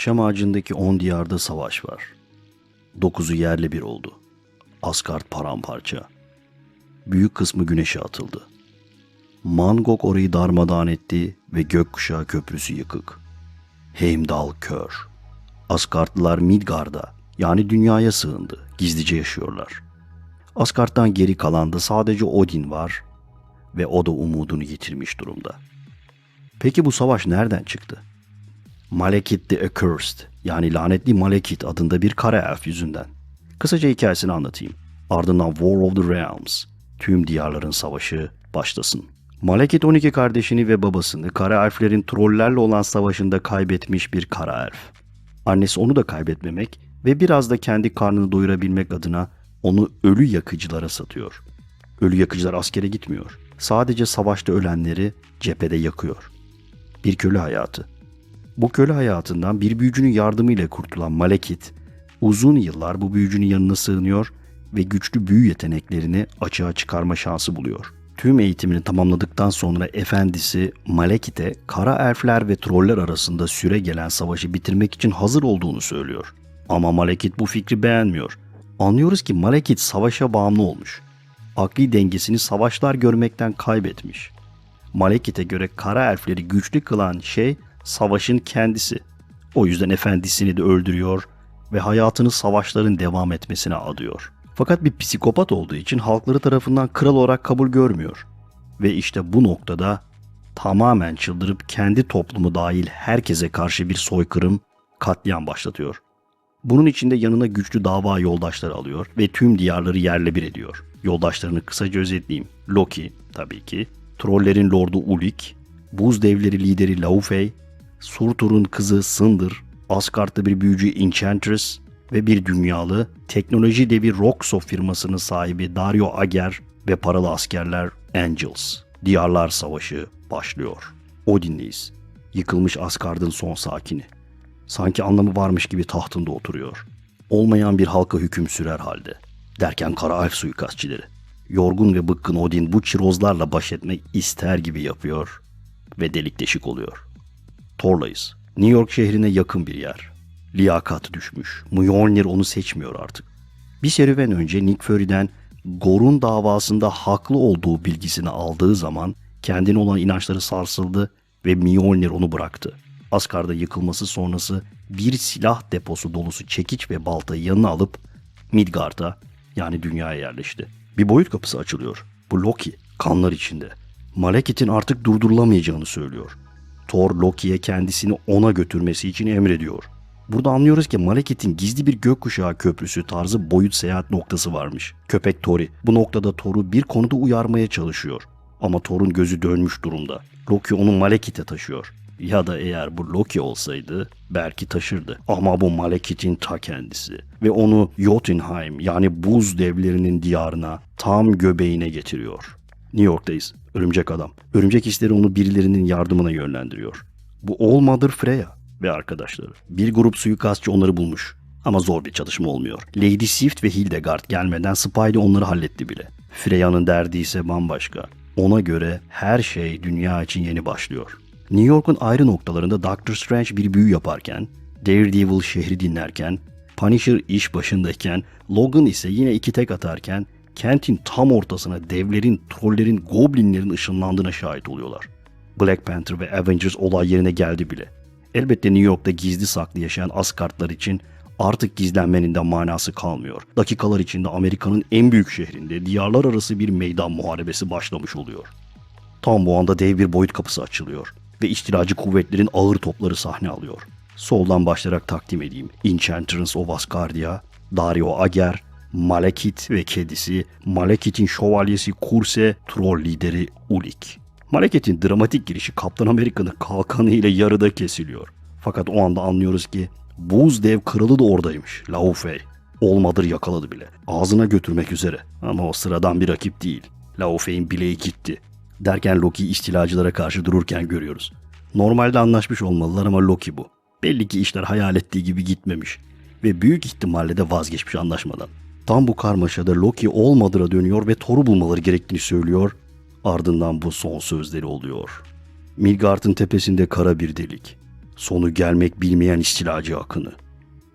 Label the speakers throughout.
Speaker 1: Yaşam ağacındaki on diyarda savaş var. Dokuzu yerle bir oldu. Asgard paramparça. Büyük kısmı güneşe atıldı. Mangok orayı darmadağın etti ve gökkuşağı köprüsü yıkık. Heimdall kör. Asgardlılar Midgard'a yani dünyaya sığındı. Gizlice yaşıyorlar. Asgard'dan geri kalan da sadece Odin var ve o da umudunu yitirmiş durumda. Peki bu savaş nereden çıktı? Malekith the Accursed yani lanetli Malekith adında bir kara elf yüzünden. Kısaca hikayesini anlatayım. Ardından War of the Realms, tüm diyarların savaşı başlasın. Malekith 12 kardeşini ve babasını kara elflerin trollerle olan savaşında kaybetmiş bir kara elf. Annesi onu da kaybetmemek ve biraz da kendi karnını doyurabilmek adına onu ölü yakıcılara satıyor. Ölü yakıcılar askere gitmiyor. Sadece savaşta ölenleri cephede yakıyor. Bir köle hayatı. Bu köle hayatından bir büyücünün yardımıyla kurtulan Malekith, uzun yıllar bu büyücünün yanına sığınıyor ve güçlü büyü yeteneklerini açığa çıkarma şansı buluyor. Tüm eğitimini tamamladıktan sonra efendisi Malekith'e kara elfler ve troller arasında süre gelen savaşı bitirmek için hazır olduğunu söylüyor. Ama Malekith bu fikri beğenmiyor. Anlıyoruz ki Malekith savaşa bağımlı olmuş. Akli dengesini savaşlar görmekten kaybetmiş. Malekith'e göre kara elfleri güçlü kılan şey savaşın kendisi. O yüzden efendisini de öldürüyor ve hayatını savaşların devam etmesine adıyor. Fakat bir psikopat olduğu için halkları tarafından kral olarak kabul görmüyor. Ve işte bu noktada tamamen çıldırıp kendi toplumu dahil herkese karşı bir soykırım, katliam başlatıyor. Bunun içinde yanına güçlü dava yoldaşları alıyor ve tüm diyarları yerle bir ediyor. Yoldaşlarını kısaca özetleyeyim. Loki tabii ki, Trollerin lordu Ulik, Buz devleri lideri Laufey, Surtur'un kızı Sındır, Asgard'da bir büyücü Enchantress ve bir dünyalı teknoloji devi Roxo firmasının sahibi Dario Ager ve paralı askerler Angels. Diyarlar Savaşı başlıyor. Odin'deyiz. Yıkılmış Asgard'ın son sakini. Sanki anlamı varmış gibi tahtında oturuyor. Olmayan bir halka hüküm sürer halde. Derken kara elf suikastçileri. Yorgun ve bıkkın Odin bu çirozlarla baş etmek ister gibi yapıyor ve delik deşik oluyor. Torlayız. New York şehrine yakın bir yer. Liyakat düşmüş. Mjolnir onu seçmiyor artık. Bir serüven önce Nick Fury'den Gor'un davasında haklı olduğu bilgisini aldığı zaman kendine olan inançları sarsıldı ve Mjolnir onu bıraktı. Asgard'da yıkılması sonrası bir silah deposu dolusu çekiç ve baltayı yanına alıp Midgard'a yani dünyaya yerleşti. Bir boyut kapısı açılıyor. Bu Loki kanlar içinde. Malekith'in artık durdurulamayacağını söylüyor. Thor Loki'ye kendisini ona götürmesi için emrediyor. Burada anlıyoruz ki Malekith'in gizli bir gökkuşağı köprüsü tarzı boyut seyahat noktası varmış. Köpek Thor'i bu noktada Thor'u bir konuda uyarmaya çalışıyor. Ama Thor'un gözü dönmüş durumda. Loki onu Malekith'e taşıyor. Ya da eğer bu Loki olsaydı belki taşırdı. Ama bu Malekith'in ta kendisi. Ve onu Jotunheim yani buz devlerinin diyarına tam göbeğine getiriyor. New York'tayız. Örümcek adam. Örümcek hisleri onu birilerinin yardımına yönlendiriyor. Bu All Mother Freya ve arkadaşları. Bir grup suikastçı onları bulmuş. Ama zor bir çalışma olmuyor. Lady Sif ve Hildegard gelmeden Spidey onları halletti bile. Freya'nın derdi ise bambaşka. Ona göre her şey dünya için yeni başlıyor. New York'un ayrı noktalarında Doctor Strange bir büyü yaparken, Daredevil şehri dinlerken, Punisher iş başındayken, Logan ise yine iki tek atarken, kentin tam ortasına devlerin, trollerin, goblinlerin ışınlandığına şahit oluyorlar. Black Panther ve Avengers olay yerine geldi bile. Elbette New York'ta gizli saklı yaşayan Asgardlar için artık gizlenmenin de manası kalmıyor. Dakikalar içinde Amerika'nın en büyük şehrinde diyarlar arası bir meydan muharebesi başlamış oluyor. Tam bu anda dev bir boyut kapısı açılıyor ve iştiracı kuvvetlerin ağır topları sahne alıyor. Soldan başlayarak takdim edeyim. Enchantress of Asgardia, Dario Ager, Malekith ve kedisi, Malekith'in şövalyesi Kurse, troll lideri Ulik. Malekith'in dramatik girişi Kaptan Amerika'nın kalkanı ile yarıda kesiliyor. Fakat o anda anlıyoruz ki buz dev kralı da oradaymış. Laufey. Olmadır yakaladı bile. Ağzına götürmek üzere. Ama o sıradan bir rakip değil. Laufey'in bileği gitti. Derken Loki'yi istilacılara karşı dururken görüyoruz. Normalde anlaşmış olmalılar ama Loki bu. Belli ki işler hayal ettiği gibi gitmemiş. Ve büyük ihtimalle de vazgeçmiş anlaşmadan. Tam bu karmaşada Loki Olmadır'a dönüyor ve Thor'u bulmaları gerektiğini söylüyor. Ardından bu son sözleri oluyor. Midgard'ın tepesinde kara bir delik. Sonu gelmek bilmeyen istilacı akını.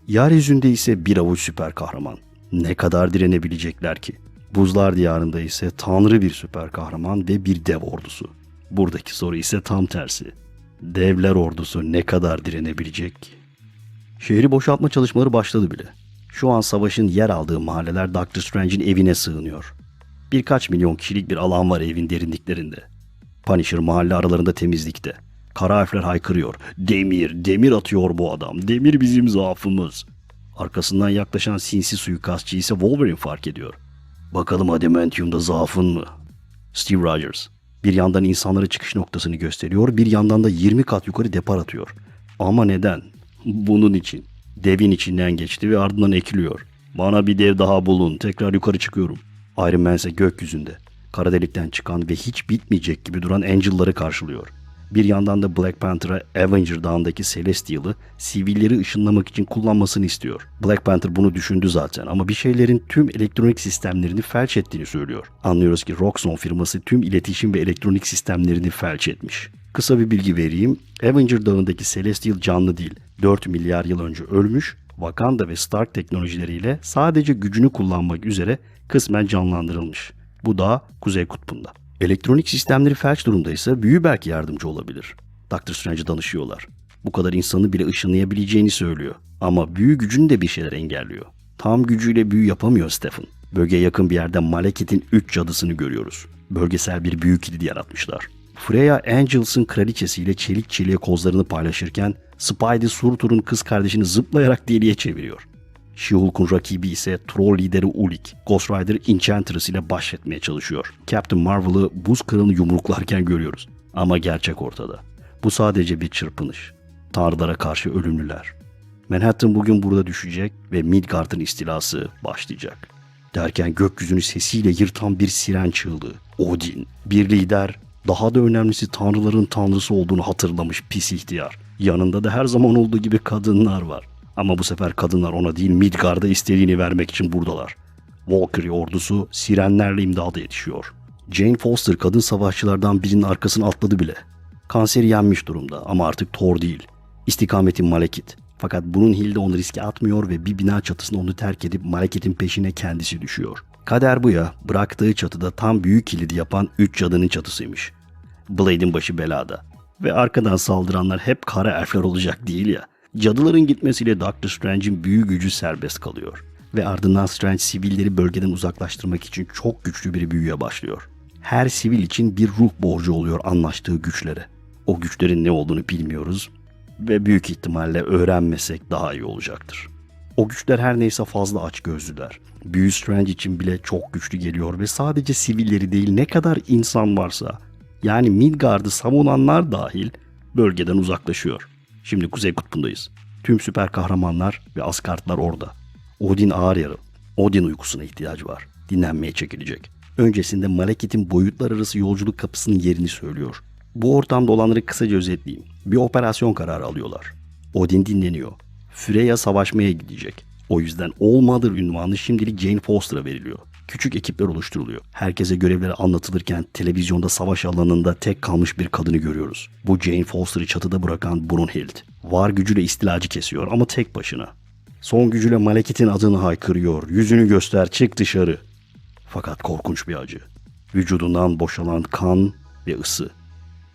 Speaker 1: Yeryüzünde ise bir avuç süper kahraman. Ne kadar direnebilecekler ki? Buzlar diyarında ise tanrı bir süper kahraman ve bir dev ordusu. Buradaki soru ise tam tersi. Devler ordusu ne kadar direnebilecek ki? Şehri boşaltma çalışmaları başladı bile. Şu an savaşın yer aldığı mahalleler Doctor Strange'in evine sığınıyor. Birkaç milyon kişilik bir alan var evin derinliklerinde. Punisher mahalle aralarında temizlikte. Kara harfler haykırıyor. Demir, demir atıyor bu adam. Demir bizim zaafımız. Arkasından yaklaşan sinsi suikastçı ise Wolverine fark ediyor. Bakalım Adamantium'da zaafın mı? Steve Rogers. Bir yandan insanlara çıkış noktasını gösteriyor, bir yandan da 20 kat yukarı depar atıyor. Ama neden? Bunun için. Devin içinden geçti ve ardından ekiliyor. Bana bir dev daha bulun, tekrar yukarı çıkıyorum. Iron Man ise gökyüzünde. Kara delikten çıkan ve hiç bitmeyecek gibi duran Angel'ları karşılıyor. Bir yandan da Black Panther'a Avenger Dağı'ndaki Celestial'ı sivilleri ışınlamak için kullanmasını istiyor. Black Panther bunu düşündü zaten ama bir şeylerin tüm elektronik sistemlerini felç ettiğini söylüyor. Anlıyoruz ki Roxxon firması tüm iletişim ve elektronik sistemlerini felç etmiş. Kısa bir bilgi vereyim. Avenger Dağı'ndaki Celestial canlı değil. 4 milyar yıl önce ölmüş, Wakanda ve Stark teknolojileriyle sadece gücünü kullanmak üzere kısmen canlandırılmış. Bu da Kuzey Kutbu'nda. Elektronik sistemleri felç durumdaysa büyü belki yardımcı olabilir. Doctor Strange'e danışıyorlar. Bu kadar insanı bile ışınlayabileceğini söylüyor. Ama büyü gücünü de bir şeyler engelliyor. Tam gücüyle büyü yapamıyor Stephen. Bölgeye yakın bir yerde Malekith'in üç cadısını görüyoruz. Bölgesel bir büyü kilidi yaratmışlar. Freya Angels'ın kraliçesiyle çelik çeliğe kozlarını paylaşırken Spidey Surtur'un kız kardeşini zıplayarak deliye çeviriyor. She-Hulk'un rakibi ise troll lideri Ulik, Ghost Rider Enchantress ile baş etmeye çalışıyor. Captain Marvel'ı buz kırığını yumruklarken görüyoruz. Ama gerçek ortada. Bu sadece bir çırpınış. Tanrılara karşı ölümlüler. Manhattan bugün burada düşecek ve Midgard'ın istilası başlayacak. Derken gökyüzünü sesiyle yırtan bir siren çığlığı. Odin, bir lider, daha da önemlisi tanrıların tanrısı olduğunu hatırlamış pis ihtiyar. Yanında da her zaman olduğu gibi kadınlar var. Ama bu sefer kadınlar ona değil Midgard'a istediğini vermek için buradalar. Valkyrie ordusu sirenlerle imdada yetişiyor. Jane Foster kadın savaşçılardan birinin arkasını atladı bile. Kanseri yenmiş durumda ama artık Thor değil. İstikameti Malekith. Fakat bunun Hilde onu riske atmıyor ve bir bina çatısında onu terk edip Malekith'in peşine kendisi düşüyor. Kader bu ya. Bıraktığı çatıda tam büyük kilidi yapan üç cadının çatısıymış. Blade'in başı belada. Ve arkadan saldıranlar hep kara elfler olacak değil ya. Cadıların gitmesiyle Doctor Strange'in büyü gücü serbest kalıyor. Ve ardından Strange sivilleri bölgeden uzaklaştırmak için çok güçlü bir büyüye başlıyor. Her sivil için bir ruh borcu oluyor anlaştığı güçlere. O güçlerin ne olduğunu bilmiyoruz ve büyük ihtimalle öğrenmesek daha iyi olacaktır. O güçler her neyse fazla aç gözlüler. Büyü Strange için bile çok güçlü geliyor ve sadece sivilleri değil ne kadar insan varsa yani Midgard'ı savunanlar dahil bölgeden uzaklaşıyor. Şimdi Kuzey Kutbu'ndayız. Tüm süper kahramanlar ve Asgardlar orada. Odin ağır yarı. Odin uykusuna ihtiyacı var. Dinlenmeye çekilecek. Öncesinde Malekith'in boyutlar arası yolculuk kapısının yerini söylüyor. Bu ortamda olanları kısaca özetleyeyim. Bir operasyon kararı alıyorlar. Odin dinleniyor. Freya savaşmaya gidecek. O yüzden All Mother ünvanı şimdilik Jane Foster'a veriliyor. Küçük ekipler oluşturuluyor. Herkese görevleri anlatılırken televizyonda savaş alanında tek kalmış bir kadını görüyoruz. Bu Jane Foster'ı çatıda bırakan Brunhild. Var gücüyle istilacı kesiyor ama tek başına. Son gücüyle Malekith'in adını haykırıyor. Yüzünü göster çık dışarı. Fakat korkunç bir acı. Vücudundan boşalan kan ve ısı.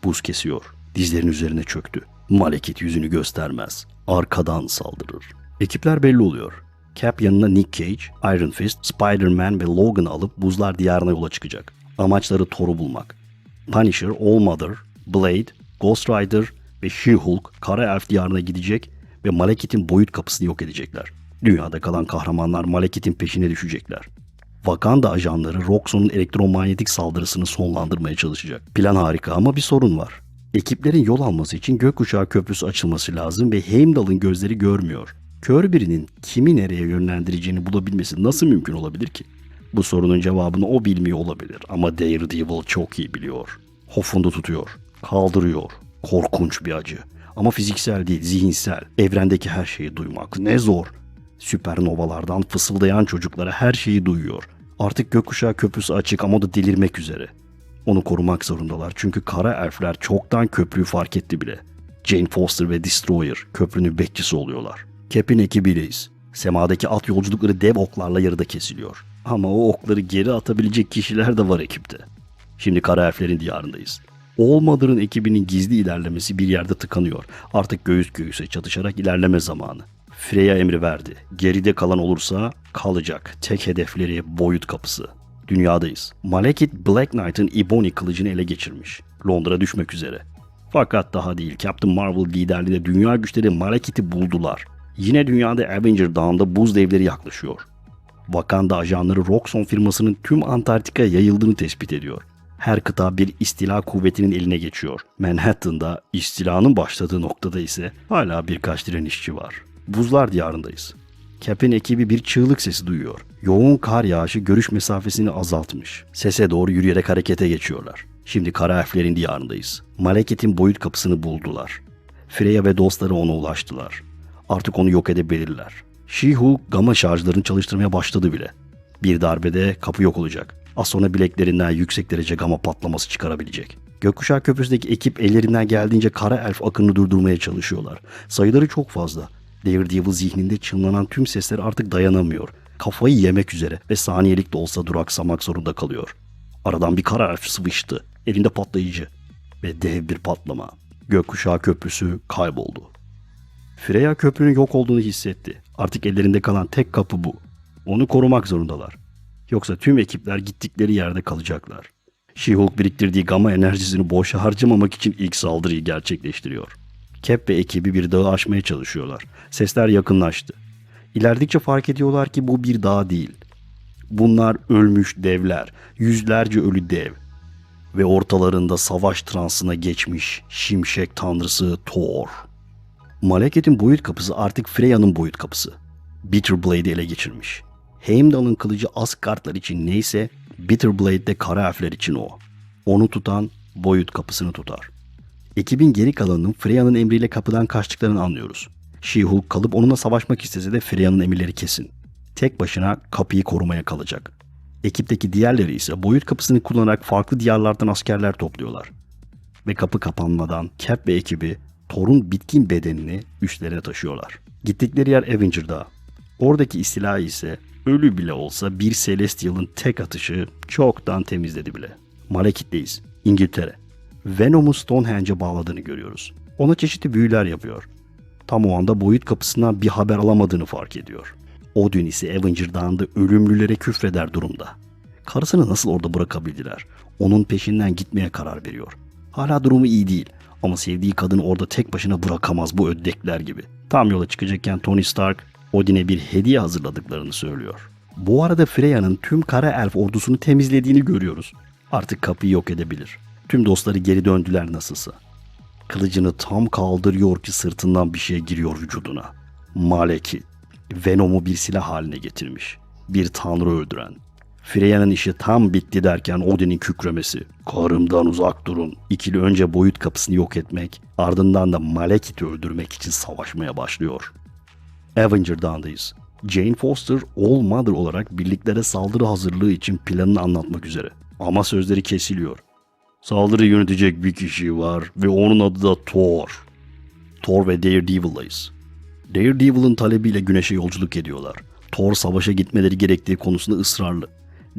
Speaker 1: Buz kesiyor. Dizlerin üzerine çöktü. Malekith yüzünü göstermez. Arkadan saldırır. Ekipler belli oluyor. Cap yanına Nick Cage, Iron Fist, Spider-Man ve Logan alıp buzlar diyarına yola çıkacak. Amaçları Thor'u bulmak. Punisher, All Mother, Blade, Ghost Rider ve She-Hulk Kara Elf diyarına gidecek ve Malekith'in boyut kapısını yok edecekler. Dünyada kalan kahramanlar Malekith'in peşine düşecekler. Wakanda ajanları Roxxon'un elektromanyetik saldırısını sonlandırmaya çalışacak. Plan harika ama bir sorun var. Ekiplerin yol alması için gökkuşağı köprüsü açılması lazım ve Heimdall'ın gözleri görmüyor. Kör birinin kimi nereye yönlendireceğini bulabilmesi nasıl mümkün olabilir ki? Bu sorunun cevabını o bilmiyor olabilir ama Daredevil çok iyi biliyor. Hofunda tutuyor, kaldırıyor. Korkunç bir acı. Ama fiziksel değil, zihinsel. Evrendeki her şeyi duymak ne zor. Süpernovalardan fısıldayan çocuklara her şeyi duyuyor. Artık gökkuşağı köprüsü açık ama da delirmek üzere. Onu korumak zorundalar çünkü kara elfler çoktan köprüyü fark etti bile. Jane Foster ve Destroyer köprünün bekçisi oluyorlar. Cap'in ekibiyleyiz. Semadaki at yolculukları dev oklarla yarıda kesiliyor. Ama o okları geri atabilecek kişiler de var ekipte. Şimdi kara elflerin diyarındayız. Mother'ın ekibinin gizli ilerlemesi bir yerde tıkanıyor. Artık göğüs göğüse çatışarak ilerleme zamanı. Freya emri verdi. Geride kalan olursa kalacak. Tek hedefleri boyut kapısı. Dünyadayız. Malekith Black Knight'ın Ebony kılıcını ele geçirmiş. Londra düşmek üzere. Fakat daha değil. Captain Marvel liderliğinde dünya güçleri Malekith'i buldular. Yine dünyada Avenger Dağı'nda buz devleri yaklaşıyor. Wakanda ajanları Roxxon firmasının tüm Antarktika'ya yayıldığını tespit ediyor. Her kıta bir istila kuvvetinin eline geçiyor. Manhattan'da istilanın başladığı noktada ise hala birkaç direnişçi var. Buzlar diyarındayız. Cap'in ekibi bir çığlık sesi duyuyor. Yoğun kar yağışı görüş mesafesini azaltmış. Sese doğru yürüyerek harekete geçiyorlar. Şimdi kara elflerin diyarındayız. Malekith'in boyut kapısını buldular. Freya ve dostları ona ulaştılar. Artık onu yok edebilirler. She-Hulk gamma şarjlarını çalıştırmaya başladı bile. Bir darbede kapı yok olacak. Az sonra bileklerinden yüksek derece gama patlaması çıkarabilecek. Gökkuşağı Köprüsü'ndeki ekip ellerinden geldiğince kara elf akını durdurmaya çalışıyorlar. Sayıları çok fazla. Daredevil zihninde çınlanan tüm sesler artık dayanamıyor. Kafayı yemek üzere ve saniyelik de olsa duraksamak zorunda kalıyor. Aradan bir kara elf sıvıştı. Elinde patlayıcı. Ve dev bir patlama. Gökkuşağı Köprüsü kayboldu. Freya köprünün yok olduğunu hissetti. Artık ellerinde kalan tek kapı bu. Onu korumak zorundalar. Yoksa tüm ekipler gittikleri yerde kalacaklar. She-Hulk biriktirdiği gamma enerjisini boşa harcamamak için ilk saldırıyı gerçekleştiriyor. Cap ve ekibi bir dağı aşmaya çalışıyorlar. Sesler yakınlaştı. İlerdikçe fark ediyorlar ki bu bir dağ değil. Bunlar ölmüş devler, yüzlerce ölü dev. Ve ortalarında savaş transına geçmiş şimşek tanrısı Thor. Malekith'in boyut kapısı artık Freya'nın boyut kapısı. Bitter Blade'i ele geçirmiş. Heimdall'ın kılıcı Asgardlar için neyse Bitter Blade de kara elfler için o. Onu tutan boyut kapısını tutar. Ekibin geri kalanının Freya'nın emriyle kapıdan kaçtıklarını anlıyoruz. She-Hulk kalıp onunla savaşmak istese de Freya'nın emirleri kesin. Tek başına kapıyı korumaya kalacak. Ekipteki diğerleri ise boyut kapısını kullanarak farklı diyarlardan askerler topluyorlar. Ve kapı kapanmadan Cap ve ekibi Thor'un bitkin bedenini üstlerine taşıyorlar. Gittikleri yer Avenger Dağı. Oradaki istila ise ölü bile olsa bir Celestial'ın tek atışı çoktan temizledi bile. Malekith'teyiz. İngiltere. Venom'u Stonehenge'e bağladığını görüyoruz. Ona çeşitli büyüler yapıyor. Tam o anda boyut kapısından bir haber alamadığını fark ediyor. Odin ise Avenger Dağı'nda ölümlülere küfreder durumda. Karısını nasıl orada bırakabildiler? Onun peşinden gitmeye karar veriyor. Hala durumu iyi değil ama sevdiği kadını orada tek başına bırakamaz bu öddekler gibi. Tam yola çıkacakken Tony Stark Odin'e bir hediye hazırladıklarını söylüyor. Bu arada Freya'nın tüm kara elf ordusunu temizlediğini görüyoruz. Artık kapıyı yok edebilir. Tüm dostları geri döndüler nasılsa. Kılıcını tam kaldırıyor ki sırtından bir şey giriyor vücuduna. Maleki, Venom'u bir silah haline getirmiş. Bir tanrı öldüren. Freya'nın işi tam bitti derken Odin'in kükremesi. Karımdan uzak durun. İkili önce boyut kapısını yok etmek, ardından da Malekith'i öldürmek için savaşmaya başlıyor. Avenger Dağı'ndayız. Jane Foster, All Mother olarak birliklere saldırı hazırlığı için planını anlatmak üzere. Ama sözleri kesiliyor. Saldırı yönetecek bir kişi var ve onun adı da Thor. Thor ve Daredevil'dayız. Daredevil'ın talebiyle güneşe yolculuk ediyorlar. Thor savaşa gitmeleri gerektiği konusunda ısrarlı.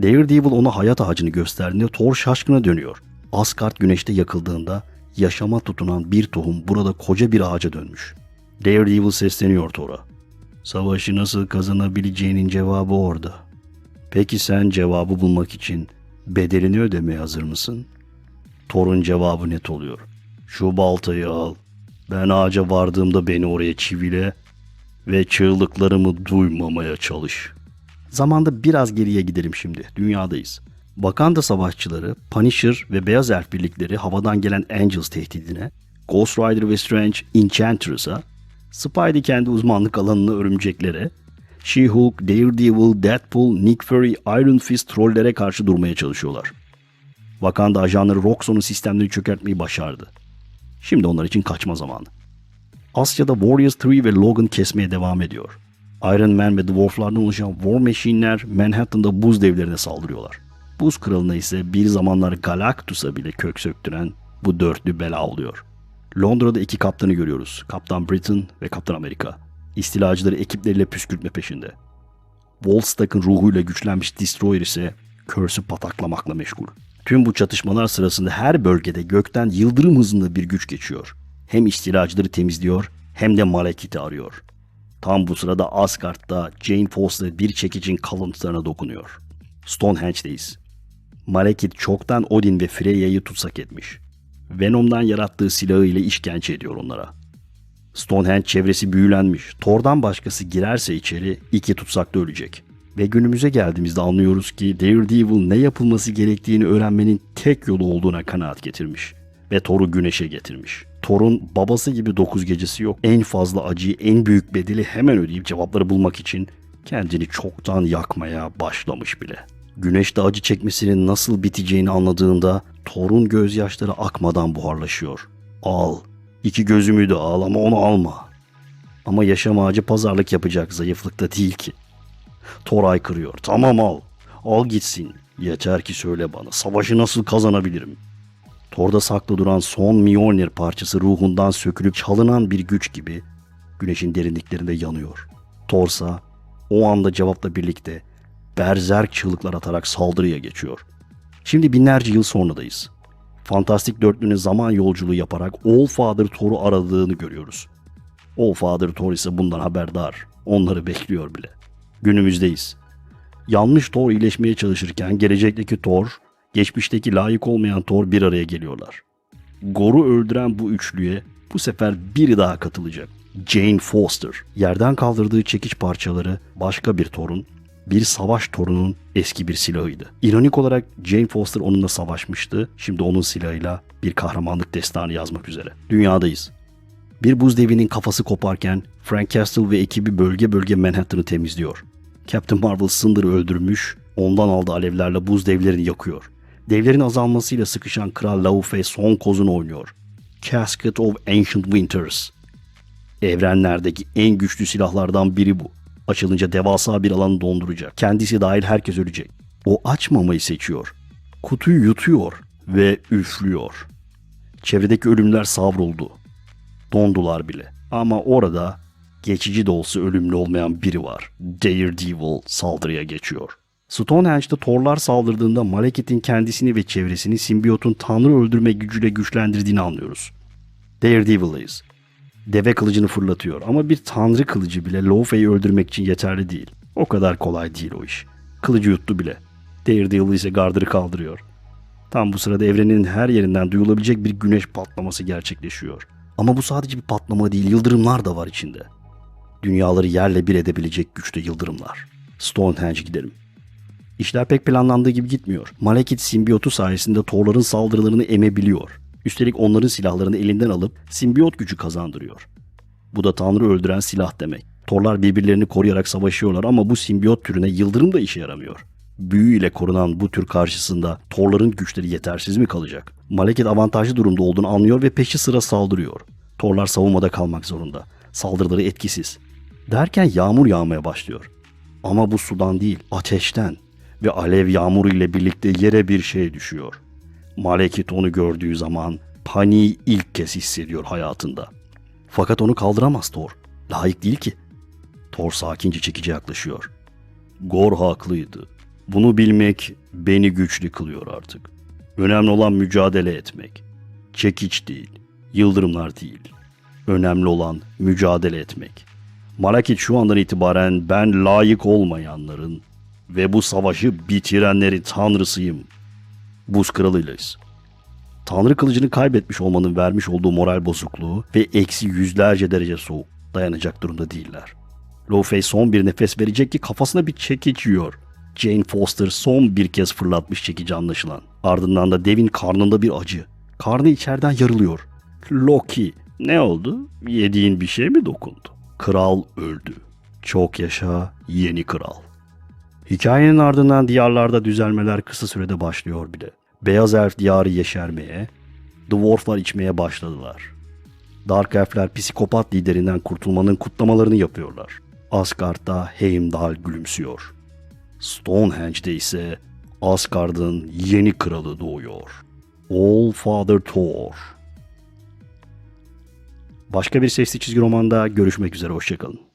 Speaker 1: Daredevil ona hayat ağacını gösterdiğinde Thor şaşkına dönüyor. Asgard güneşte yakıldığında yaşama tutunan bir tohum burada koca bir ağaca dönmüş. Daredevil sesleniyor Thor'a. Savaşı nasıl kazanabileceğinin cevabı orada. Peki sen cevabı bulmak için bedelini ödemeye hazır mısın? Thor'un cevabı net oluyor. Şu baltayı al. Ben ağaca vardığımda beni oraya çivile ve çığlıklarımı duymamaya çalış. Zamanda biraz geriye gidelim şimdi. Dünyadayız. Wakanda savaşçıları, Punisher ve Beyaz Elf birlikleri havadan gelen Angels tehdidine, Ghost Rider ve Strange Enchantress'a, Spidey kendi uzmanlık alanını örümceklere, She-Hulk, Daredevil, Deadpool, Nick Fury, Iron Fist trollere karşı durmaya çalışıyorlar. Wakanda ajanları Roxxon'un sistemleri çökertmeyi başardı. Şimdi onlar için kaçma zamanı. Asya'da Warriors 3 ve Logan kesmeye devam ediyor. Iron Man ve Dwarflardan oluşan War Machine'ler Manhattan'da buz devlerine saldırıyorlar. Buz kralına ise bir zamanlar Galactus'a bile kök söktüren bu dörtlü bela oluyor. Londra'da iki kaptanı görüyoruz. Kaptan Britain ve Kaptan Amerika. İstilacıları ekipleriyle püskürtme peşinde. Volstag'ın ruhuyla güçlenmiş Destroyer ise Curse'ü pataklamakla meşgul. Tüm bu çatışmalar sırasında her bölgede gökten yıldırım hızında bir güç geçiyor. Hem istilacıları temizliyor hem de Malekith'i arıyor. Tam bu sırada Asgard'da Jane Foster bir çekicin kalıntılarına dokunuyor. Stonehenge'deyiz. Malekith çoktan Odin ve Freya'yı tutsak etmiş. Venom'dan yarattığı silahı ile işkence ediyor onlara. Stonehenge çevresi büyülenmiş. Thor'dan başkası girerse içeri iki tutsak da ölecek. Ve günümüze geldiğimizde anlıyoruz ki Daredevil ne yapılması gerektiğini öğrenmenin tek yolu olduğuna kanaat getirmiş. Ve Thor'u güneşe getirmiş. Thor'un babası gibi dokuz gecesi yok. En fazla acıyı, en büyük bedeli hemen ödeyip cevapları bulmak için kendini çoktan yakmaya başlamış bile. Güneşte acı çekmesinin nasıl biteceğini anladığında Thor'un gözyaşları akmadan buharlaşıyor. Al, iki gözümü de al ama onu alma. Ama yaşam ağacı pazarlık yapacak zayıflıkta değil ki. Thor aykırıyor. Tamam al. Al gitsin. Yeter ki söyle bana. Savaşı nasıl kazanabilirim? Thor'da saklı duran son Mjolnir parçası ruhundan sökülüp çalınan bir güç gibi güneşin derinliklerinde yanıyor. Thor'sa o anda cevapla birlikte berzerk çığlıklar atarak saldırıya geçiyor. Şimdi binlerce yıl sonradayız. Fantastik dörtlünün zaman yolculuğu yaparak Allfather Thor'u aradığını görüyoruz. Allfather Thor ise bundan haberdar. Onları bekliyor bile. Günümüzdeyiz. Yanlış Thor iyileşmeye çalışırken gelecekteki Thor, geçmişteki layık olmayan Thor bir araya geliyorlar. Gor'u öldüren bu üçlüye bu sefer biri daha katılacak. Jane Foster. Yerden kaldırdığı çekiç parçaları başka bir Thor'un, bir savaş torunun eski bir silahıydı. İronik olarak Jane Foster onunla savaşmıştı. Şimdi onun silahıyla bir kahramanlık destanı yazmak üzere. Dünyadayız. Bir buz devinin kafası koparken Frank Castle ve ekibi bölge bölge Manhattan'ı temizliyor. Captain Marvel Syndra'ı öldürmüş, ondan aldığı alevlerle buz devlerini yakıyor. Devlerin azalmasıyla sıkışan Kral Laufey son kozunu oynuyor. Casket of Ancient Winters. Evrenlerdeki en güçlü silahlardan biri bu. Açılınca devasa bir alanı donduracak. Kendisi dahil herkes ölecek. O açmamayı seçiyor. Kutuyu yutuyor ve üflüyor. Çevredeki ölümler savruldu. Dondular bile. Ama orada geçici de olsa ölümlü olmayan biri var. Daredevil saldırıya geçiyor. Stonehenge'de Thor'lar saldırdığında Malekith'in kendisini ve çevresini simbiyotun tanrı öldürme gücüyle güçlendirdiğini anlıyoruz. Daredevil'dayız. Deve kılıcını fırlatıyor ama bir tanrı kılıcı bile Laufey'i öldürmek için yeterli değil. O kadar kolay değil o iş. Kılıcı yuttu bile. Daredevil ise gardırı kaldırıyor. Tam bu sırada evrenin her yerinden duyulabilecek bir güneş patlaması gerçekleşiyor. Ama bu sadece bir patlama değil, yıldırımlar da var içinde. Dünyaları yerle bir edebilecek güçte yıldırımlar. Stonehenge gidelim. İşler pek planlandığı gibi gitmiyor. Malekith simbiyotu sayesinde Thor'ların saldırılarını emebiliyor. Üstelik onların silahlarını elinden alıp simbiyot gücü kazandırıyor. Bu da Tanrı öldüren silah demek. Thor'lar birbirlerini koruyarak savaşıyorlar ama bu simbiyot türüne yıldırım da işe yaramıyor. Büyü ile korunan bu tür karşısında Thor'ların güçleri yetersiz mi kalacak? Malekith avantajlı durumda olduğunu anlıyor ve peşi sıra saldırıyor. Thor'lar savunmada kalmak zorunda. Saldırıları etkisiz. Derken yağmur yağmaya başlıyor. Ama bu sudan değil, ateşten ve alev yağmuru ile birlikte yere bir şey düşüyor. Malekith onu gördüğü zaman paniği ilk kez hissediyor hayatında. Fakat onu kaldıramaz Thor. Layık değil ki. Thor sakince çekici yaklaşıyor. Gor haklıydı. Bunu bilmek beni güçlü kılıyor artık. Önemli olan mücadele etmek. Çekiç değil, yıldırımlar değil. Önemli olan mücadele etmek. Malekith şu andan itibaren ben layık olmayanların ve bu savaşı bitirenleri tanrısıyım. Buz kralıylayız. Tanrı kılıcını kaybetmiş olmanın vermiş olduğu moral bozukluğu ve eksi yüzlerce derece soğuk dayanacak durumda değiller. Lowface son bir nefes verecek ki kafasına bir çekiç yiyor. Jane Foster son bir kez fırlatmış çekici anlaşılan. Ardından da devin karnında bir acı. Karnı içeriden yarılıyor. Loki ne oldu? Yediğin bir şey mi dokundu? Kral öldü. Çok yaşa yeni kral. Hikayenin ardından diyarlarda düzelmeler kısa sürede başlıyor bile. Beyaz elf diyarı yeşermeye, dwarflar içmeye başladılar. Dark elfler psikopat liderinden kurtulmanın kutlamalarını yapıyorlar. Asgard'da Heimdall gülümsüyor. Stonehenge'de ise Asgard'ın yeni kralı doğuyor. All Father Thor. Başka bir sesli çizgi romanda görüşmek üzere. Hoşçakalın.